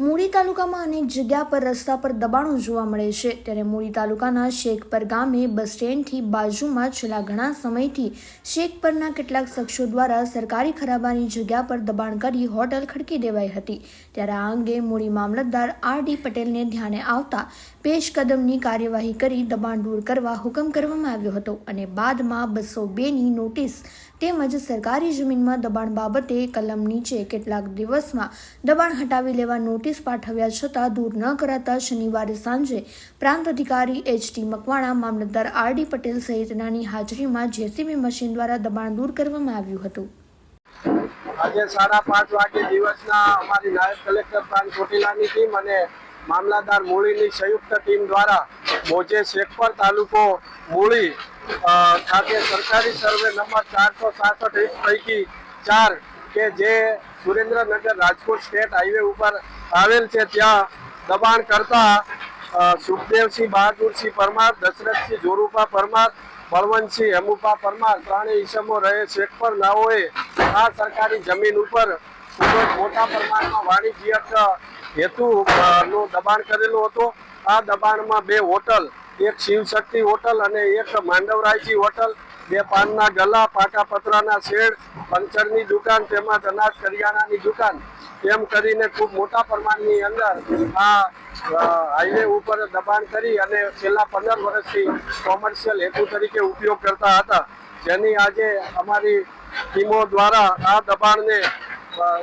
મૂળી તાલુકામાં અનેક જગ્યા પર રસ્તા પર દબાણો જોવા મળે છે. ત્યારે મૂળી તાલુકાના શેખપર ગામે બસ સ્ટેન્ડથી બાજુમાં છેલ્લા ઘણા સમયથી શેખપરના કેટલાક શખ્સો દ્વારા સરકારી ખરાબાની જગ્યા પર દબાણ કરી હોટલ ખડકી દેવાઈ હતી. ત્યારે આ અંગે મૂળી મામલતદાર આર ડી પટેલને ધ્યાને આવતા પેશ કદમની કાર્યવાહી કરી દબાણ દૂર કરવા હુકમ કરવામાં આવ્યો હતો અને બાદમાં બસો બેની નોટિસ તેમજ સરકારી જમીનમાં દબાણ બાબતે કલમ નીચે કેટલાક દિવસમાં દબાણ હટાવી લેવા નોટિસ પાઠવ્યા છતાં દૂર ન કરાતા શનિવારે સાંજે પ્રાંત અધિકારી એચ ટી મકવાણા, મામલતદાર આર ડી પટેલ સહિતનાની હાજરીમાં જેસીબી મશીન દ્વારા દબાણ દૂર કરવામાં આવ્યું હતું. આજે સાડા પાંચ વાગે દિવસના અમારી નાયબ કલેક્ટર પ્રાંત ચોટીલાની ટીમ અને મામલાદાર મૂળીની સંયુક્ત ટીમ દ્વારા મોજે શેખપર તાલુકો મૂળી ખાતે સરકારી સર્વે નંબર ચારસો સાસઠ પૈકી ચાર કે જે સુરેન્દ્રનગર રાજકોટ સ્ટેટ હાઈવે ઉપર આવેલ છે ત્યાં દબાણ કરતા સુખદેવસિંહ બહાદુરસિંહ પરમાર, દશરથસિંહ જોરુપા પરમાર, બળવંતસિંહ હેમુપા પરમાર ત્રણેય ઈસમો રહે શેખપર નાઓએ આ સરકારી જમીન ઉપર ખૂબ જ મોટા પ્રમાણમાં વાણિજ્યક હેતુ નું દબાણ કરેલું હતું. આ દબાણમાં બે હોટલ, એક શિવશક્તિ હોટલ અને એક માંડવરાયજી હોટલ, બે પાનના ગલા પાટા પતરાના શેડ, પંચરની દુકાન, તેમજ અનાજ કરિયાણાની દુકાન. એમ કરીને ખૂબ મોટા પ્રમાણની અંદર આ હાઈવે ઉપર દબાણ કરી અને છેલ્લા પંદર વર્ષથી કોમર્શિયલ હેતુ તરીકે ઉપયોગ કરતા હતા. જેની આજે અમારી ટીમો દ્વારા આ દબાણને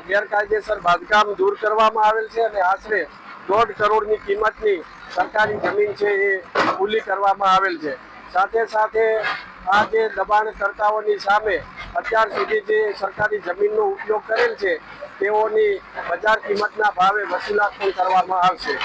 ગેરકાયદેસર બાંધકામ દૂર કરવામાં આવેલ છે અને આશરે દોઢ કરોડની કિંમતની સરકારી જમીન છે એ ખુલ્લી કરવામાં આવેલ છે. સાથે સાથે આ જે દબાણકર્તાઓની સામે અત્યાર સુધી જે સરકારી જમીનનો ઉપયોગ કરેલ છે, તેઓની બજાર કિંમતના ભાવે વસૂલાત પણ કરવામાં આવશે.